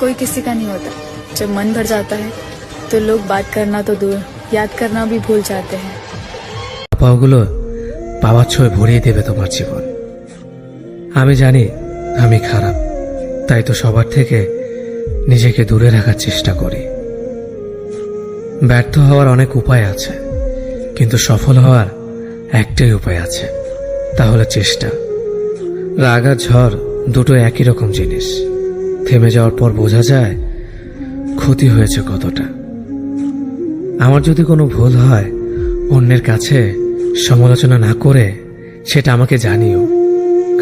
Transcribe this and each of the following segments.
कोई किसी का नहीं होता जब मन भर जाता है तो लोग बात करना तो दूर याद करना भी भूल जाते हैं পাওগুলো পাওয়ার ছয় ভরিয়ে দেবে তোমার জীবন আমি জানি আমি খারাপ তাই তো সবার থেকে নিজেকে দূরে রাখার চেষ্টা করি ব্যর্থ হওয়ার অনেক উপায় আছে কিন্তু সফল হওয়ার একটাই উপায় আছে তাহলে চেষ্টা রাগ আর ঝড় দুটো একই রকম জিনিস থেমে যাওয়ার পর বোঝা যায় ক্ষতি হয়েছে কতটা। আমার যদি কোনো ভুল হয়, অন্যের কাছে সমালোচনা না করে সেটা আমাকে জানিও,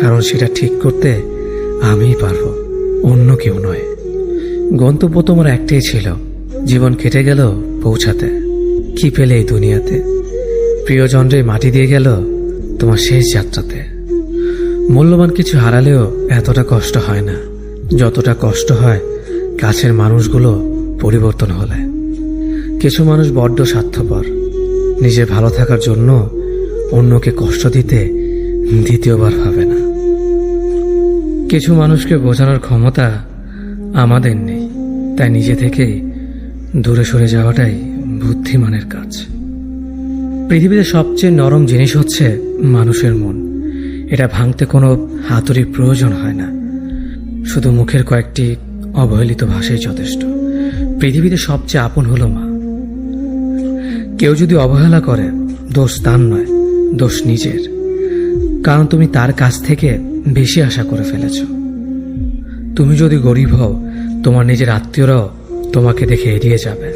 কারণ সেটা ঠিক করতে আমিই পারব, অন্য কেউ নয়। গন্তব্য তোমার একটাই ছিল, জীবন কেটে গেল পৌঁছাতে। কি পেলে এই দুনিয়াতে? প্রিয়জনরে মাটি দিয়ে গেল তোমার শেষ যাত্রাতে। মূল্যবান কিছু হারালেও এতটা কষ্ট হয় না। যতটা কষ্ট হয় কাছের মানুষগুলো পরিবর্তন হলে। কিছু মানুষ বড্ড স্বার্থপর। নিজে ভালো থাকার জন্য অন্যকে কষ্ট দিতে দ্বিতীয়বার ভাবে না। কিছু মানুষকে বোঝানোর ক্ষমতা আমাদের নেই, তাই নিজে থেকেই দূরে সরে যাওয়াটাই বুদ্ধিমানের কাজ। পৃথিবীতে সবচেয়ে নরম জিনিস হচ্ছে মানুষের মন। এটা ভাঙতে কোনো হাতুড়ির প্রয়োজন হয় না। শুধু মুখের কয়েকটি অবহেলিত ভাষাই যথেষ্ট। পৃথিবীতে সবচেয়ে আপন হলো মা। কেউ যদি অবহেলা করে, দোষ তার নয়, দোষ নিজের। কারণ তুমি তার কাছ থেকে বেশি আশা করে ফেলেছ। তুমি যদি গরিব হও, তোমার নিজের আত্মীয়রাও তোমাকে দেখে এড়িয়ে যাবে।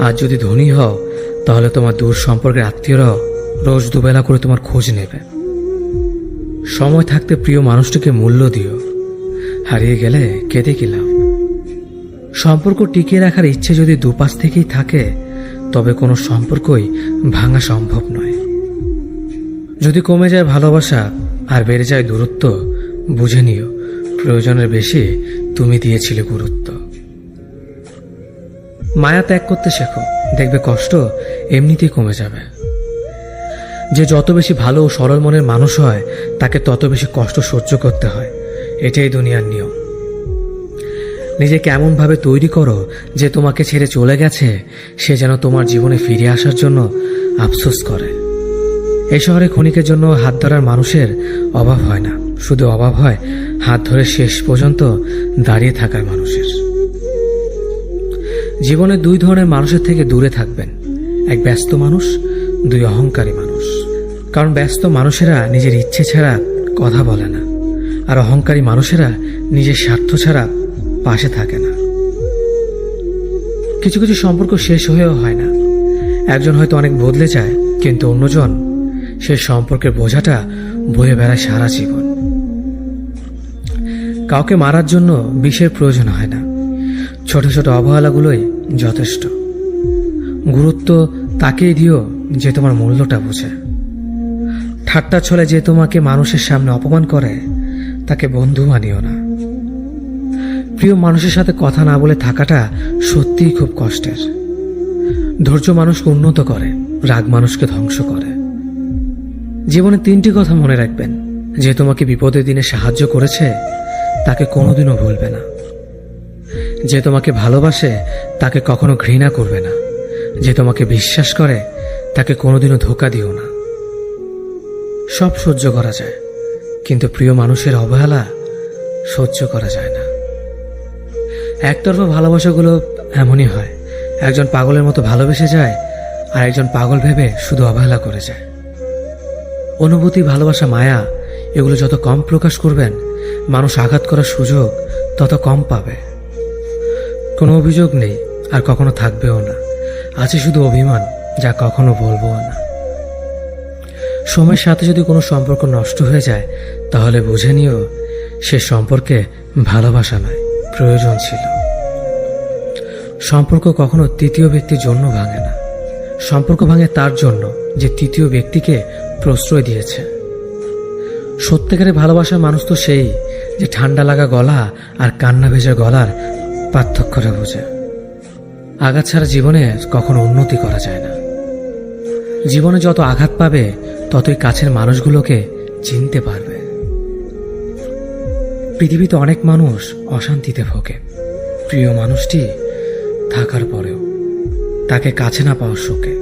আর যদি ধনী হও, তাহলে তোমার দূর সম্পর্কের আত্মীয়রাও রোজ দুবেলা করে তোমার খোঁজ নেবে। সময় থাকতে প্রিয় মানুষটিকে মূল্য দিও। হারিয়ে গেলে কেঁদে কি লাভ সম্পর্ক টিকিয়ে রাখার ইচ্ছে যদি দুপাশ থেকেই থাকে, তবে কোনো সম্পর্কই ভাঙা সম্ভব নয়। যদি কমে যায় ভালোবাসা আর বেড়ে যায় দূরত্ব, বুঝে নিও, প্রয়োজনের বেশি তুমি দিয়েছিলে গুরুত্ব। মায়া ত্যাগ করতে শেখো, দেখবে কষ্ট এমনিতেই কমে যাবে। যে যত বেশি ভালো ও সরল মনের মানুষ হয়, তাকে তত বেশি কষ্ট সহ্য করতে হয়। এটাই দুনিয়ার নিয়ম। নিজেকে এমনভাবে তৈরি করো যে তোমাকে ছেড়ে চলে গেছে, সে যেন তোমার জীবনে ফিরে আসার জন্য আফসোস করে। এই শহরে ক্ষণিকের জন্য হাত ধরার মানুষের অভাব হয় না। শুধু অভাব হয় হাত ধরে শেষ পর্যন্ত দাঁড়িয়ে থাকার মানুষের। জীবনে দুই ধরনের মানুষের থেকে দূরে থাকবেন। এক ব্যস্ত মানুষ, দুই অহংকারী মানুষ। কারণ ব্যস্ত মানুষেরা নিজের ইচ্ছে ছাড়া কথা বলে না। আর অহংকারী মানুষেরা নিজের স্বার্থ ছাড়া পাশে থাকে না। কিছু কিছু সম্পর্ক শেষ হয়েও হয় না। একজন হয়তো অনেক বদলে যায়, কিন্তু অন্যজন সে সম্পর্কের বোঝাটা বয়ে বেড়ায় সারা জীবন। কাউকে মারার জন্য বিষের প্রয়োজন হয় না। ছোট ছোট অবহেলাগুলোই যথেষ্ট। গুরুত্ব তাকেই দিও যে তোমার মূল্যটা বোঝে। ঠাট্টা ছলে যে তোমাকে মানুষের সামনে অপমান করে তাকে বন্ধু মানিও না। প্রিয় মানুষের সাথে কথা না বলে থাকাটা সত্যিই খুব কষ্টের। ধৈর্য মানুষকে উন্নত করে, রাগ মানুষকে ধ্বংস করে। জীবনে তিনটি কথা মনে রাখবেন। যে তোমাকে বিপদের দিনে সাহায্য করেছে, তাকে কোনোদিনও ভুলবে না। যে তোমাকে ভালোবাসে, তাকে কখনো ঘৃণা করবে না। যে তোমাকে বিশ্বাস করে, তাকে কোনোদিনও ধোকা দিও না। সব সহ্য করা যায়। কিন্তু প্রিয় মানুষের অবহেলা সহ্য করা যায় না। একতরফা ভালোবাসাগুলো এমনই হয়, একজন পাগলের মতো ভালোবেসে যায় আর একজন পাগল ভেবে শুধু অবহেলা করে যায়। অনুভূতি, ভালোবাসা, মায়া, এগুলো যত কম প্রকাশ করবেন, মানুষ আঘাত করার সুযোগ তত কম পাবে। কোনো অভিযোগ নেই আর কখনো থাকবেও না। আছে শুধু অভিমান যা কখনো বলব না। সময়ের সাথে যদি কোনো সম্পর্ক নষ্ট হয়ে যায়, তাহলে বুঝে নিও সে সম্পর্কে ভালোবাসা নয়, প্রয়োজন ছিল। সম্পর্ক কখনো তৃতীয় ব্যক্তির জন্য ভাঙে না। সম্পর্ক ভাঙে তার জন্য যে তৃতীয় ব্যক্তিকে প্রশ্রয় দিয়েছে। সত্যিকারের ভালোবাসার মানুষ তো সেই যে ঠান্ডা লাগা গলা আর কান্না ভেজা গলার পার্থক্যটা বোঝে। আঘাত ছাড়া জীবনে কখনো উন্নতি করা যায় না। জীবনে যত আঘাত পাবে, ততই কাছের মানুষগুলোকে চিনতে পারবে। পৃথিবীতে অনেক মানুষ অশান্তিতে ভোগে। প্রিয় মানুষটি থাকার পরেও তাকে কাছে না পাওয়ার শোকে।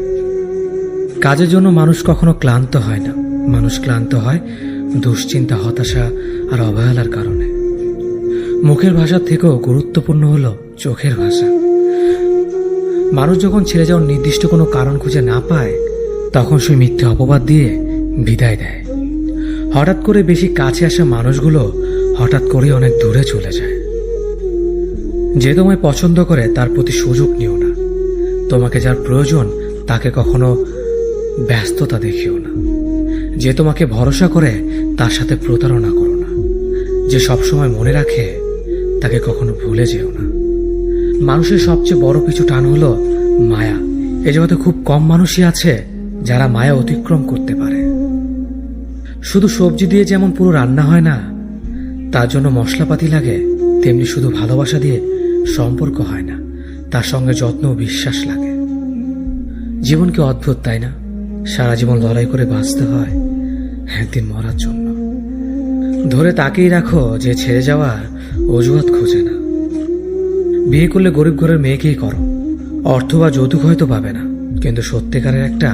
কাজের জন্য মানুষ কখনো ক্লান্ত হয় না। মানুষ ক্লান্ত হয় দুশ্চিন্তা, হতাশা আর অবহেলার কারণে। মুখের ভাষার থেকেও গুরুত্বপূর্ণ হলো চোখের ভাষা। মানুষ যখন ছেড়ে যাওয়ার নির্দিষ্ট কোনো কারণ খুঁজে না পায় তখন সে মিথ্যে অপবাদ দিয়ে বিদায় দেয়। হঠাৎ করে বেশি কাছে আসা মানুষগুলো হঠাৎ করে অনেক দূরে চলে যায়। যে তোমায় পছন্দ করে তার প্রতি সুযোগ নিও না। তোমাকে যার প্রয়োজন, তাকে কখনো ব্যস্ততা দেখিও না। যে তোমাকে ভরসা করে, তার সাথে প্রতারণা করো না। যে সবসময় মনে রাখে, তাকে কখনো ভুলে যেও না। মানুষের সবচেয়ে বড় কিছু টান হলো মায়া। এ জগতে খুব কম মানুষই আছে যারা মায়া অতিক্রম করতে পারে। শুধু সবজি দিয়ে যেমন পুরো রান্না হয় না, তার জন্য মশলাপাতি লাগে, তেমনি শুধু ভালোবাসা দিয়ে সম্পর্ক হয় না, তার সঙ্গে যত্ন ও বিশ্বাস লাগে। জীবন কি অদ্ভুত, তাই না? সারা জীবন লড়াই করে বাঁচতে হয় একদিন মরার জন্য। ধরে তাকেই রাখো যে ছেড়ে যাওয়ার অজুহাত খোঁজে না। বিয়ে করলে গরিব ঘরের মেয়েকেই করো। অর্থ বা যৌতুক হয়তো পাবে না, কিন্তু সত্যিকারের একটা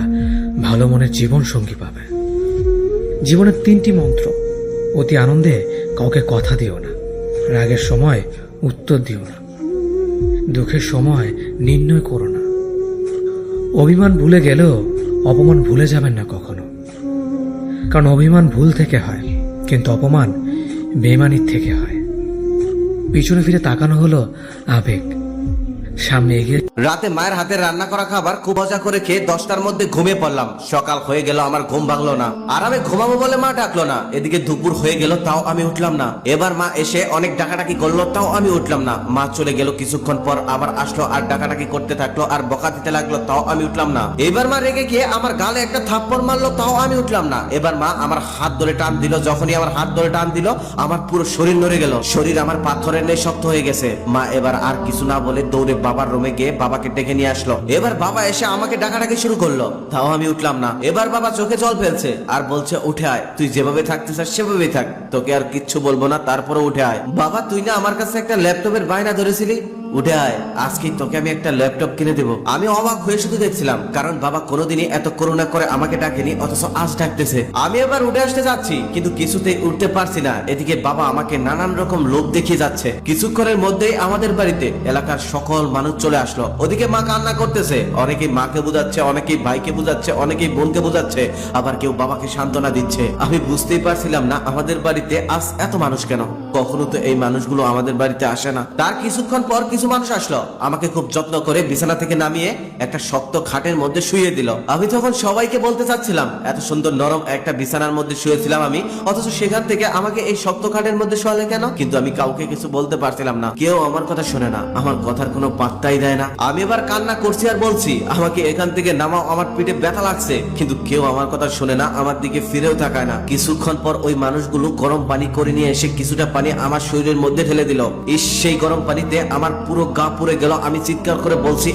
ভালো মনের জীবন সঙ্গী পাবে। জীবনের তিনটি মন্ত্র। অতি আনন্দে কাউকে কথা দিও না। রাগের সময় উত্তর দিও না। দুঃখের সময় নির্ণয় করো না। অভিমান ভুলে গেলেও অপমান ভুলে যাবেন না কখনো। কারণ অভিমান ভুল থেকে হয়, কিন্তু অপমান বেমানির থেকে হয়। পিছনে ফিরে তাকানো হলো আবেগ। সামনে এগিয়ে রাতে মায়ের হাতে রান্না করা খাবার খুব মজা করে খেয়ে দশটার মধ্যে ঘুমিয়ে পড়লাম। সকাল হয়ে গেল, আমার ঘুম ভাঙলো না। আর আমি ঘুমাবো বলে মা ডাকলো না। এদিকে দুপুর হয়ে গেল, তাও আমি উঠলাম না। এবার মা এসে অনেক ডাকাডাকি করল, তাও আমি উঠলাম না। মা চলে গেল কিছুক্ষণ পর আবার আসলো আর ডাকাডাকি করতে থাকল আর বকা দিতে লাগল, তাও আমি উঠলাম না। এবার মা রেগে গিয়ে আমার গালে একটা থাপ্পড় মারলো, তাও আমি উঠলাম না। এবার মা আমার হাত ধরে টান দিল, যখনই আমার হাত ধরে টান দিল, আমার পুরো শরীর নড়ে গেল। শরীর আমার পাথরের নেই শক্ত হয়ে গেছে। মা এবার আর কিছু না বলে দৌড়ে বাবার রুমে গিয়ে বাবাকে ডেকে নিয়ে আসলো। এবার বাবা এসে আমাকে ডাকাডাকি শুরু করল। তাও আমি উঠলাম না। এবার বাবা চোখে জল ফেলছে আর বলছে, উঠে আয়। তুই যেভাবে থাকতে চাস সেভাবেই থাক। তোকে আর কিচ্ছু বলব না তারপরে উঠে আয়। বাবা, তুই না আমার কাছে একটা ল্যাপটপের বায়না ধরেছিলি? উঠে আয় আজকে তোকে আমি একটা ল্যাপটপ কিনে দেবো। আমি অবাক হয়ে শুধু দেখছিলাম, কারণ বাবা কোনোদিনই এত করুণা করে আমাকে ডাকেনি, অথচ আজ ডাকতেছে। আমি এবার উঠে আসতে যাচ্ছি, কিন্তু উঠতে পারছি না। এদিকে বাবা আমাকে নানান রকম দেখিয়ে যাচ্ছে। কিছুক্ষণের মধ্যেই আমাদের বাড়িতে এলাকার সকল মানুষ চলে আসলো। ওদিকে মা কান্না করতেছে। অনেকেই মাকে বুঝাচ্ছে, অনেকেই ভাইকে বুঝাচ্ছে, অনেকেই বোনকে বুঝাচ্ছে। আবার কেউ বাবাকে সান্ত্বনা দিচ্ছে। আমি বুঝতেই পারছিলাম না, আমাদের বাড়িতে আজ এত মানুষ কেন? কখনো তো এই মানুষগুলো আমাদের বাড়িতে আসে না। তার কিছুক্ষণ পর কিছু মানুষ আসলো, আমাকে খুব যত্ন করে বিছানা থেকে নামিয়ে একটা শক্ত খাটের মধ্যে শুয়ে দিল। আমি তখন সবাইকে বলতে চাচ্ছিলাম, এত সুন্দর নরম একটা বিছানার মধ্যে শুয়েছিলাম আমি, অথচ সেখান থেকে আমাকে এই শক্ত খাটের মধ্যে শোয়ালে কেন? কিন্তু আমি কাউকে কিছু বলতে পারছিলাম না। কেউ আমার কথা শোনে না, আমার কথার কোনো পাত্তাই দেয় না। আমি এবার কান্না করছি আর বলছি, আমাকে এখান থেকে নামাও, আমার পিঠে ব্যথা লাগছে। কিন্তু কেউ আমার কথা শোনে না, আমার দিকে ফিরেও তাকায় না। কিছুক্ষণ পর ওই মানুষগুলো গরম পানি করে নিয়ে এসে কিছুটা পানি আমার শরীরের মধ্যে ঢেলে দিল। ইস, সেই গরম পানিতে আমার পুরো গা পুড়ে গেল। আমি চিৎকার করে বলছি